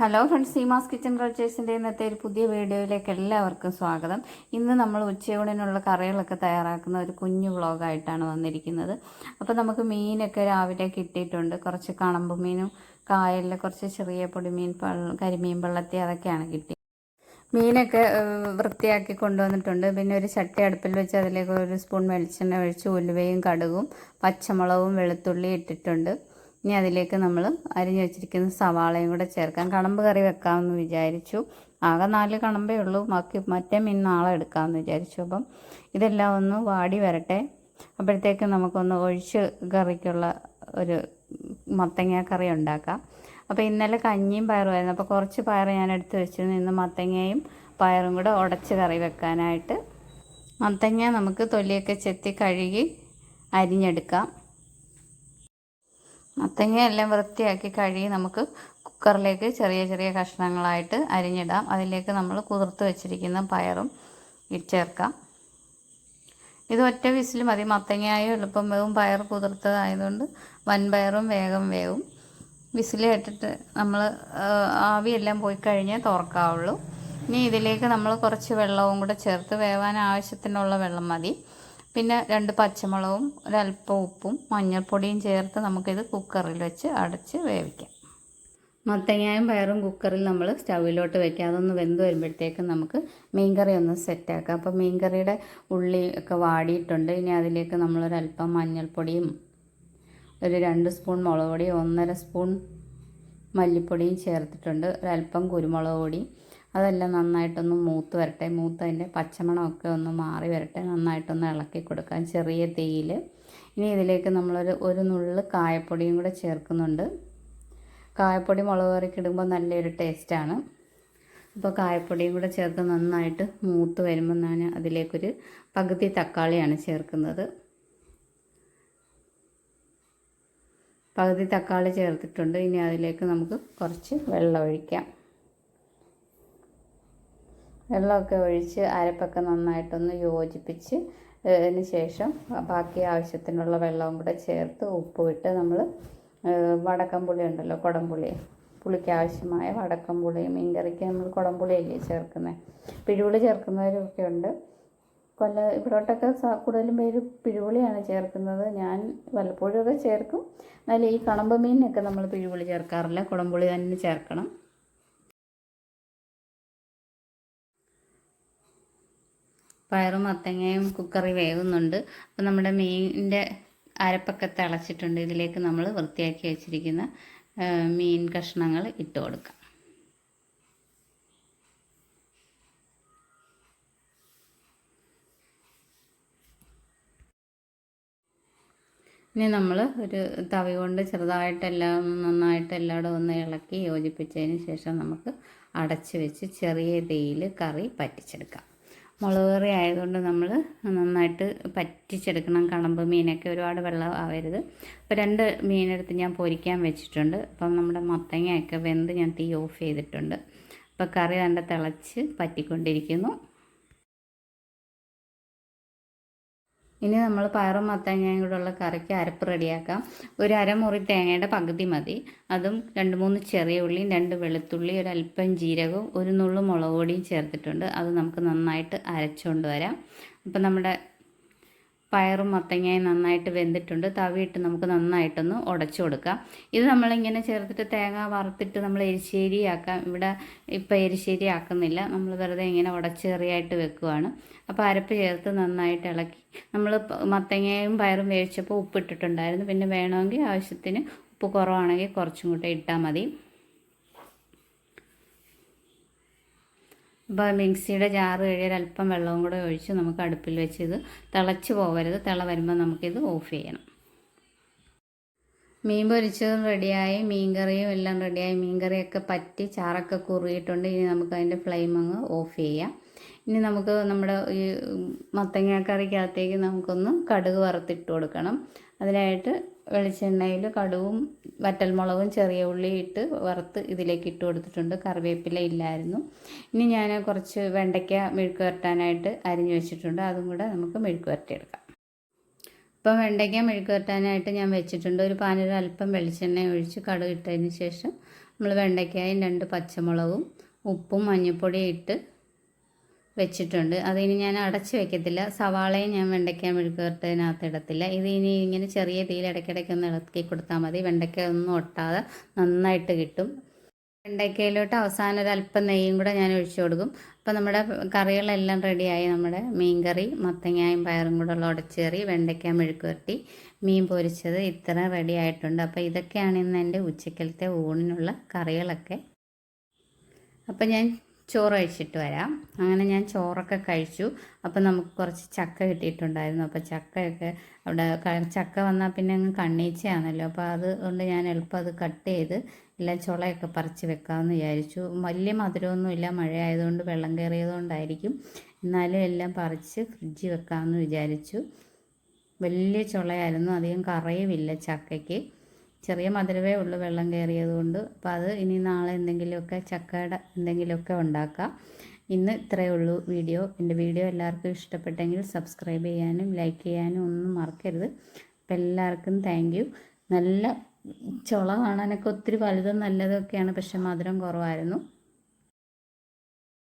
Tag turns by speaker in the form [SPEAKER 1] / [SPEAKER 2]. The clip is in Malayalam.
[SPEAKER 1] ഹലോ ഫ്രണ്ട്സ് സീമാസ് കിച്ചൺ കൾച്ചേഴ്സിന്റെ ഇന്നത്തെ ഒരു പുതിയ വീഡിയോയിലേക്ക് എല്ലാവർക്കും സ്വാഗതം. ഇന്ന് നമ്മൾ ഉച്ചയൂണിനുള്ള കറികളൊക്കെ തയ്യാറാക്കുന്ന ഒരു കുഞ്ഞു വ്ളോഗായിട്ടാണ് വന്നിരിക്കുന്നത്. അപ്പോൾ നമുക്ക് മീനൊക്കെ രാവിലെ കിട്ടിയിട്ടുണ്ട്. കുറച്ച് കണമ്പ് മീനും കായലിലെ കുറച്ച് ചെറിയ പൊടിമീൻ പള്ള കരിമീൻ പള്ളത്തി അതൊക്കെയാണ് കിട്ടി. മീനൊക്കെ വൃത്തിയാക്കി കൊണ്ടുവന്നിട്ടുണ്ട്. പിന്നെ ഒരു ചട്ടി അടുപ്പിൽ വെച്ച് അതിലേക്ക് ഒരു സ്പൂൺ വെളിച്ചെണ്ണ ഒഴിച്ച് ഉലുവയും കടുകും പച്ചമുളകും വെളുത്തുള്ളി ഇട്ടിട്ടുണ്ട്. ഇനി അതിലേക്ക് നമ്മൾ അരിഞ്ഞു വെച്ചിരിക്കുന്ന സവാളയും കൂടെ ചേർക്കാം. കണമ്പ് കറി വെക്കാമെന്ന് വിചാരിച്ചു. ആകെ നാല് കണമ്പേ ഉള്ളൂ. ബാക്കി മറ്റേ മീൻ നാളെ എടുക്കാമെന്ന് വിചാരിച്ചു. അപ്പം ഇതെല്ലാം ഒന്ന് വാടി വരട്ടെ. അപ്പോഴത്തേക്ക് നമുക്കൊന്ന് ഒഴിച്ച് കറിക്കുള്ള ഒരു മത്തങ്ങ കറി ഉണ്ടാക്കാം. അപ്പോൾ ഇന്നലെ കഞ്ഞിയും പയറുമായിരുന്നു അപ്പോൾ കുറച്ച് പയർ ഞാൻ എടുത്ത് വെച്ചിരുന്നു. ഇന്ന് മത്തങ്ങയും പയറും കൂടെ ഉടച്ച് കറി വെക്കാനായിട്ട്. മത്തങ്ങ നമുക്ക് തൊലിയൊക്കെ ചെത്തി കഴുകി അരിഞ്ഞെടുക്കാം. മത്തങ്ങ എല്ലാം വൃത്തിയാക്കി കഴുകി നമുക്ക് കുക്കറിലേക്ക് ചെറിയ ചെറിയ കഷ്ണങ്ങളായിട്ട് അരിഞ്ഞിടാം. അതിലേക്ക് നമ്മൾ കുതിർത്ത് വെച്ചിരിക്കുന്ന പയറും ചേർക്കാം. ഇത് ഒറ്റ വിസിൽ മതി. മത്തങ്ങയായും എളുപ്പം വേവും. പയർ കുതിർത്തതായതുകൊണ്ട് വൻപയറും വേഗം വേവും. വിസിൽ ഇട്ടിട്ട് നമ്മൾ ആവിയെല്ലാം പോയി കഴിഞ്ഞേ തുറക്കാവുള്ളൂ ഇനി ഇതിലേക്ക് നമ്മൾ കുറച്ച് വെള്ളവും കൂടെ ചേർത്ത് വേവാൻ ആവശ്യത്തിനുള്ള വെള്ളം മതി. പിന്നെ രണ്ട് പച്ചമുളകും ഒരല്പം ഉപ്പും മഞ്ഞൾപ്പൊടിയും ചേർത്ത് നമുക്കിത് കുക്കറിൽ വെച്ച് അടച്ച് വേവിക്കാം. മത്തങ്ങയും പയറും കുക്കറിൽ നമ്മൾ സ്റ്റൗവിലോട്ട് വെക്കുക. അതൊന്ന് വെന്ത് വരുമ്പോഴത്തേക്കും നമുക്ക് മീൻകറി ഒന്ന് സെറ്റാക്കാം അപ്പോൾ മീൻകറിയുടെ ഉള്ളി ഒക്കെ വാടിയിട്ടുണ്ട്. ഇനി അതിലേക്ക് നമ്മളൊരല്പം മഞ്ഞൾപ്പൊടിയും ഒരു രണ്ട് സ്പൂൺ മുളക് പൊടി ഒന്നര സ്പൂൺ മല്ലിപ്പൊടിയും ചേർത്തിട്ടുണ്ട്. ഒരല്പം കുരുമുളക് പൊടി അതെല്ലാം നന്നായിട്ടൊന്ന് മൂത്ത് വരട്ടെ. മൂത്ത് അതിന്റെ പച്ചമണമൊക്കെ ഒന്ന് മാറി വരട്ടെ. നന്നായിട്ടൊന്ന് ഇളക്കി കൊടുക്കാം. ചെറിയ തീയിൽ ഇനി ഇതിലേക്ക് നമ്മളൊരു ഒരു നുള്ളു കായപ്പൊടിയും കൂടെ ചേർക്കുന്നുണ്ട്. കായപ്പൊടി മുളക് കറിക്ക് ഇടുമ്പോൾ നല്ലൊരു ടേസ്റ്റാണ്. അപ്പോൾ കായപ്പൊടിയും കൂടെ ചേർത്ത് നന്നായിട്ട് മൂത്ത് വരുമ്പോൾ ഞാൻ അതിലേക്കൊരു പകുതി തക്കാളിയാണ് ചേർക്കുന്നത്. പകുതി തക്കാളി ചേർത്തിട്ടുണ്ട്. ഇനി അതിലേക്ക് നമുക്ക് കുറച്ച് വെള്ളം ഒഴിക്കാം. വെള്ളമൊക്കെ ഒഴിച്ച് അരപ്പൊക്കെ നന്നായിട്ടൊന്ന് യോജിപ്പിച്ച് അതിന് ശേഷം ബാക്കി ആവശ്യത്തിനുള്ള വെള്ളവും കൂടെ ചേർത്ത് ഉപ്പ് ഇട്ട് നമ്മൾ വടക്കം പുളി ഉണ്ടല്ലോ കുടംപുളി പുളിക്ക് ആവശ്യമായ വടക്കം പുളി മീൻകറിക്ക് നമ്മൾ കുടംപുളിയല്ലേ ചേർക്കുന്നത് പിഴുപുളി ചേർക്കുന്നവരൊക്കെ ഉണ്ട്. കൊല്ല ഇവിടോട്ടൊക്കെ കൂടുതലും പേര് പിഴുപുളിയാണ് ചേർക്കുന്നത്. ഞാൻ വല്ലപ്പോഴുമൊക്കെ ചേർക്കും. എന്നാലും ഈ കണമ്പ് മീനിനൊക്കെ നമ്മൾ പിഴുപുളി ചേർക്കാറില്ല. കുടംപുളി തന്നെ ചേർക്കണം. പയറും മത്തങ്ങയും കുക്കറി വേകുന്നുണ്ട് അപ്പോൾ നമ്മുടെ മീനിന്റെ അരപ്പൊക്കെ തിളച്ചിട്ടുണ്ട് ഇതിലേക്ക് നമ്മൾ വൃത്തിയാക്കി വെച്ചിരിക്കുന്ന മീൻ കഷ്ണങ്ങൾ ഇട്ട് കൊടുക്കാം. ഇനി നമ്മൾ ഒരു തവി കൊണ്ട് ചെറുതായിട്ടെല്ലാം നന്നായിട്ട് എല്ലായിടും ഒന്ന് ഇളക്കി യോജിപ്പിച്ചതിന് ശേഷം നമുക്ക് അടച്ച് വെച്ച് ചെറിയ തീയിൽ കറി പറ്റിച്ചെടുക്കാം. മുളക് കറി ആയതുകൊണ്ട് നമ്മൾ നന്നായിട്ട് പറ്റിച്ചെടുക്കണം. കണമ്പ് മീനൊക്കെ ഒരുപാട് വെള്ളം ആവരുത്. അപ്പോൾ രണ്ട് മീനെടുത്ത് ഞാൻ പൊരിക്കാൻ വെച്ചിട്ടുണ്ട്. അപ്പം നമ്മുടെ മത്തങ്ങയൊക്കെ വെന്ത് ഞാൻ തീ ഓഫ് ചെയ്തിട്ടുണ്ട്. അപ്പോൾ കറി നല്ല തിളച്ച് പറ്റിക്കൊണ്ടിരിക്കുന്നു. ഇനി നമ്മൾ പയറും മത്തങ്ങയും കൂടെ ഉള്ള കറിക്ക് അരപ്പ് റെഡിയാക്കാം. ഒരു അരമുറി തേങ്ങയുടെ പകുതി മതി. അതും രണ്ട് മൂന്ന് ചെറിയ ഉള്ളിയും രണ്ട് വെളുത്തുള്ളി ഒരു അല്പം ജീരകവും ഒരു നുള്ളു മുളക് പൊടിയും ചേർത്തിട്ടുണ്ട്. അത് നമുക്ക് നന്നായിട്ട് അരച്ചുകൊണ്ട് വരാം. അപ്പം നമ്മുടെ പയറും മത്തങ്ങയും നന്നായിട്ട് വെന്തിട്ടുണ്ട്. തവിയിട്ട് നമുക്ക് നന്നായിട്ടൊന്ന് ഉടച്ചു കൊടുക്കാം. ഇത് നമ്മളിങ്ങനെ ചേർത്തിട്ട് തേങ്ങ വറുത്തിട്ട് നമ്മൾ എരിശ്ശേരി ആക്കാം ഇവിടെ ഇപ്പോൾ എരിശ്ശേരി ആക്കുന്നില്ല നമ്മൾ വെറുതെ ഇങ്ങനെ ഉടച്ചേറിയായിട്ട് വെക്കുവാണ്. അപ്പോൾ അരപ്പ് ചേർത്ത് നന്നായിട്ട് ഇളക്കി. നമ്മൾ മത്തങ്ങയും പയറും വേവിച്ചപ്പോൾ ഉപ്പ് ഇട്ടിട്ടുണ്ടായിരുന്നു പിന്നെ വേണമെങ്കിൽ ആവശ്യത്തിന് ഉപ്പ് കുറവാണെങ്കിൽ കുറച്ചും കൂടെ ഇട്ടാൽ മതി. അപ്പോൾ മിക്സിയുടെ ജാറ് കഴിയാൻ അല്പം വെള്ളവും കൂടെ ഒഴിച്ച് നമുക്ക് അടുപ്പിൽ വെച്ച് ഇത് തിളച്ച് പോകരുത് തിള വരുമ്പോൾ നമുക്കിത് ഓഫ് ചെയ്യണം. മീൻ പൊരിച്ചതും റെഡിയായി. മീൻകറിയും എല്ലാം റെഡിയായി. മീൻകറിയൊക്കെ പറ്റി ചാറൊക്കെ കുറുകിയിട്ടുണ്ട്. ഇനി നമുക്ക് അതിന്റെ ഫ്ലെയിം അങ്ങ് ഓഫ് ചെയ്യാം. ഇനി നമുക്ക് നമ്മുടെ ഈ മത്തങ്ങാക്കറിക്കകത്തേക്ക് നമുക്കൊന്ന് കടുക് വറുത്തിട്ട് കൊടുക്കണം. അതിനായിട്ട് വെളിച്ചെണ്ണയിൽ കടുവും വറ്റൽമുളകും ചെറിയ ഉള്ളി ഇട്ട് വറുത്ത് ഇതിലേക്ക് ഇട്ട് കൊടുത്തിട്ടുണ്ട്. കറിവേപ്പില ഇല്ലായിരുന്നു. ഇനി ഞാൻ കുറച്ച് വെണ്ടയ്ക്ക മെഴുക്ക് വരട്ടാനായിട്ട് അരിഞ്ഞു വെച്ചിട്ടുണ്ട്. അതും കൂടെ നമുക്ക് മെഴുക്ക് വരട്ടിയെടുക്കാം. ഇപ്പം വെണ്ടയ്ക്ക മെഴുക്ക് വരട്ടാനായിട്ട് ഞാൻ വെച്ചിട്ടുണ്ട്. ഒരു പാനിൽ അല്പം വെളിച്ചെണ്ണ ഒഴിച്ച് കടുക് ഇട്ടതിന് ശേഷം നമ്മൾ വെണ്ടയ്ക്കായും രണ്ട് പച്ചമുളകും ഉപ്പും മഞ്ഞൾപ്പൊടിയും ഇട്ട് വെച്ചിട്ടുണ്ട്. അതിനി ഞാൻ അടച്ച് വെക്കത്തില്ല. സവാളയും ഞാൻ വെണ്ടയ്ക്ക മെഴുക്കുവരട്ടതിനകത്ത് ഇടത്തില്ല ഇത് ഇനി ഇങ്ങനെ ചെറിയ തീയിൽ ഇടയ്ക്കിടയ്ക്ക് ഒന്ന് ഇളക്കി കൊടുത്താൽ മതി. വെണ്ടയ്ക്ക ഒന്നും ഒട്ടാതെ നന്നായിട്ട് കിട്ടും. വെണ്ടയ്ക്കയിലോട്ട് അവസാനം ഒരു അല്പം നെയ്യും കൂടെ ഞാൻ ഒഴിച്ചു കൊടുക്കും. അപ്പോൾ നമ്മുടെ കറികളെല്ലാം റെഡിയായി. നമ്മുടെ മീൻകറി മത്തങ്ങായും പയറും കൂടെ ഉള്ള ഉടച്ചേറി വെണ്ടയ്ക്ക മെഴുക്കുവരട്ടി മീൻ പൊരിച്ചത് ഇത്ര റെഡി ആയിട്ടുണ്ട്. അപ്പോൾ ഇതൊക്കെയാണ് ഇന്ന് എന്റെ ഉച്ചക്കലത്തെ ഊണിനുള്ള കറികളൊക്കെ. അപ്പം ഞാൻ ചോറ് കഴിച്ചിട്ട് വരാം. അങ്ങനെ ഞാൻ ചോറൊക്കെ കഴിച്ചു. അപ്പോൾ നമുക്ക് കുറച്ച് ചക്ക കിട്ടിയിട്ടുണ്ടായിരുന്നു. അപ്പോൾ ചക്കയൊക്കെ അവിടെ ചക്ക വന്നാൽ പിന്നെ അങ്ങ് കണ്ണീച്ചയാണല്ലോ. അപ്പോൾ അതുകൊണ്ട് ഞാൻ എളുപ്പം അത് കട്ട് ചെയ്ത് എല്ലാം ചുളയൊക്കെ പറിച്ച് വെക്കാമെന്ന് വിചാരിച്ചു. വലിയ മധുരമൊന്നുമില്ല മഴ ആയതുകൊണ്ട് വെള്ളം കയറിയതുകൊണ്ടായിരിക്കും എന്നാലും എല്ലാം പറിച്ച് ഫ്രിഡ്ജിൽ വെക്കാമെന്ന് വിചാരിച്ചു. വലിയ ചുളയായിരുന്നു. അധികം കറയുമില്ല ചക്കയ്ക്ക്. ചെറിയ മധുരവേ ഉള്ളൂ വെള്ളം കയറിയത് കൊണ്ട്. അപ്പോൾ അത് ഇനി നാളെ എന്തെങ്കിലുമൊക്കെ ചക്കയുടെ എന്തെങ്കിലുമൊക്കെ ഉണ്ടാക്കാം. ഇന്ന് ഇത്രയേ ഉള്ളൂ വീഡിയോ. എന്റെ വീഡിയോ എല്ലാവർക്കും ഇഷ്ടപ്പെട്ടെങ്കിൽ സബ്സ്ക്രൈബ് ചെയ്യാനും ലൈക്ക് ചെയ്യാനും ഒന്നും മറക്കരുത്. അപ്പം എല്ലാവർക്കും താങ്ക് നല്ല ചുള കാണാനൊക്കെ ഒത്തിരി വലുതും നല്ലതൊക്കെയാണ് പക്ഷെ മധുരം കുറവായിരുന്നു.